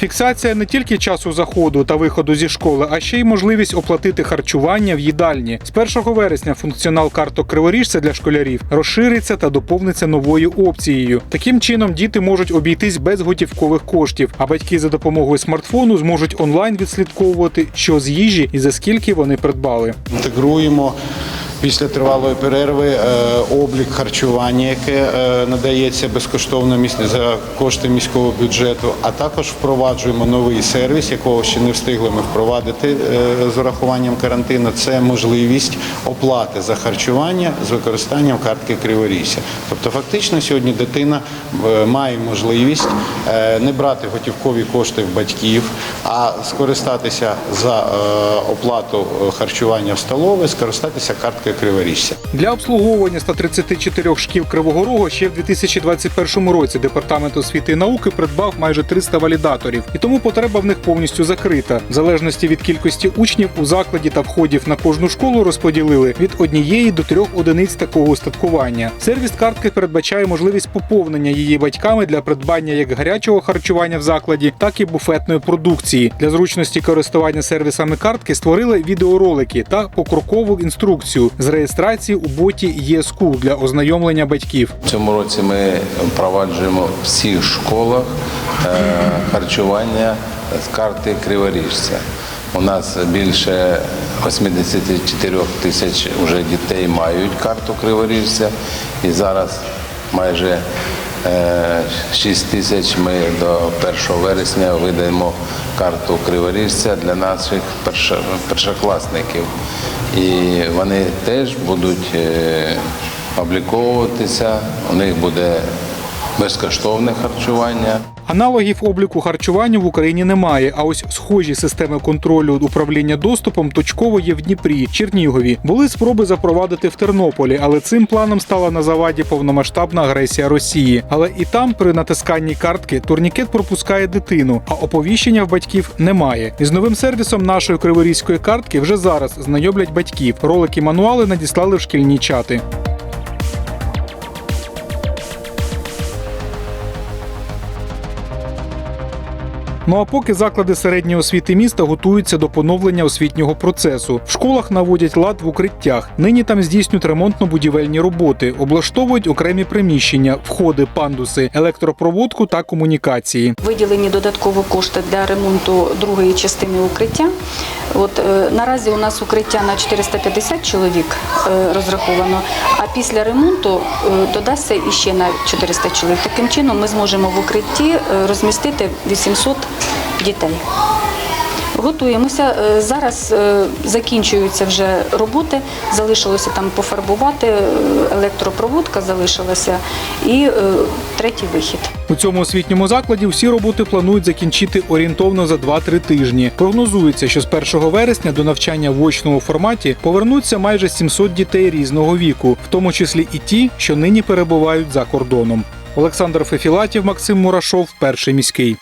Фіксація не тільки часу заходу та виходу зі школи, а ще й можливість оплатити харчування в їдальні. З 1 вересня функціонал карток криворіжця для школярів розшириться та доповниться новою опцією. Таким чином діти можуть обійтись без готівкових коштів, а батьки за допомогою смартфону зможуть онлайн відслідковувати, що з їжі і за скільки вони придбали. Інтегруємо після тривалої перерви е, облік харчування, яке е, надається безкоштовно за кошти міського бюджету, а також впроваджуємо новий сервіс, якого ще не встигли ми впровадити е, з урахуванням карантину. Це можливість оплати за харчування з використанням картки Криворіжця. Тобто, фактично, сьогодні дитина має можливість не брати готівкові кошти в батьків, а скористатися за оплату харчування в столове, скористатися карткою Криворіжця. Для обслуговування 134 шкіл Кривого Рогу ще в 2021 році департамент освіти і науки придбав майже 300 валідаторів, і тому потреба в них повністю закрита. В залежності від кількості учнів у закладі та входів на кожну школу розподілили від однієї до трьох одиниць такого устаткування. Сервіс картки передбачає можливість поповнення її батьками для придбання як гарячого харчування в закладі, так і буфетної продукції. Для зручності користування сервісами картки створили відеоролики та покрокову інструкцію з реєстрації у боті ЄСКУ для ознайомлення батьків. В цьому році ми впроваджуємо всіх школах е, харчування з карти Криворіжця. У нас більше 84 тисяч вже дітей мають карту Криворіжця, і зараз майже 6 тисяч ми до 1 вересня видаємо карту Криворіжця для наших першокласників. І вони теж будуть е, обліковуватися, у них буде безкоштовне харчування. Аналогів обліку харчування в Україні немає. А ось схожі системи контролю управління доступом точково є в Дніпрі, Чернігові. Були спроби запровадити в Тернополі, але цим планом стала на заваді повномасштабна агресія Росії. Але і там, при натисканні картки, турнікет пропускає дитину, а оповіщення в батьків немає. Із новим сервісом нашої криворізької картки вже зараз знайомлять батьків. Ролики мануали надіслали в шкільні чати. Ну а поки заклади середньої освіти міста готуються до поновлення освітнього процесу. В школах наводять лад в укриттях. Нині там здійснюють ремонтно-будівельні роботи, облаштовують окремі приміщення, входи, пандуси, електропроводку та комунікації. Виділені додаткові кошти для ремонту другої частини укриття. От е, наразі у нас укриття на 450 чоловік е, розраховано, а після ремонту е, додасться іще на 400 чоловік. Таким чином ми зможемо в укритті е, розмістити 800 дітей. Готуємося. Е, Зараз е, закінчуються вже роботи. Залишилося там пофарбувати, електропроводка залишилася і е, третій вихід. У цьому освітньому закладі всі роботи планують закінчити орієнтовно за 2-3 тижні. Прогнозується, що з 1 вересня до навчання в очному форматі повернуться майже 700 дітей різного віку, в тому числі і ті, що нині перебувають за кордоном. Олександр Фефілатів, Максим Мурашов, перший міський.